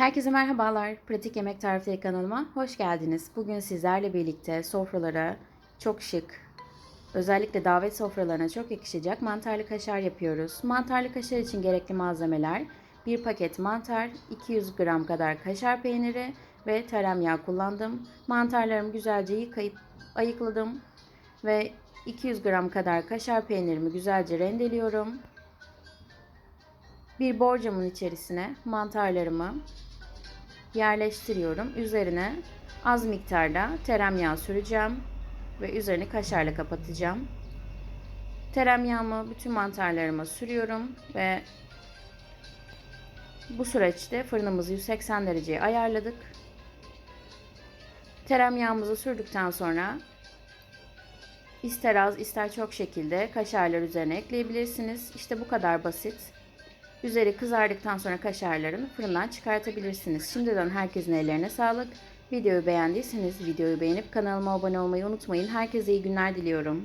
Herkese merhabalar. Pratik Yemek Tarifleri kanalıma hoş geldiniz. Bugün sizlerle birlikte sofralara çok şık, özellikle davet sofralarına çok yakışacak mantarlı kaşar yapıyoruz. Mantarlı kaşar için gerekli malzemeler 1 paket mantar, 200 gram kadar kaşar peyniri ve tereyağı kullandım. Mantarlarımı güzelce yıkayıp ayıkladım ve 200 gram kadar kaşar peynirimi güzelce rendeliyorum. Bir borcamın içerisine mantarlarımı yerleştiriyorum. Üzerine az miktarda teremyağı süreceğim ve üzerini kaşarla kapatacağım. Teremyağımı bütün mantarlarıma sürüyorum ve bu süreçte fırınımızı 180 dereceye ayarladık. Teremyağımızı sürdükten sonra ister az ister çok şekilde kaşarlar üzerine ekleyebilirsiniz. İşte bu kadar basit. Üzeri kızardıktan sonra kaşarlarını fırından çıkartabilirsiniz. Şimdiden herkesin ellerine sağlık. Videoyu beğendiyseniz videoyu beğenip kanalıma abone olmayı unutmayın. Herkese iyi günler diliyorum.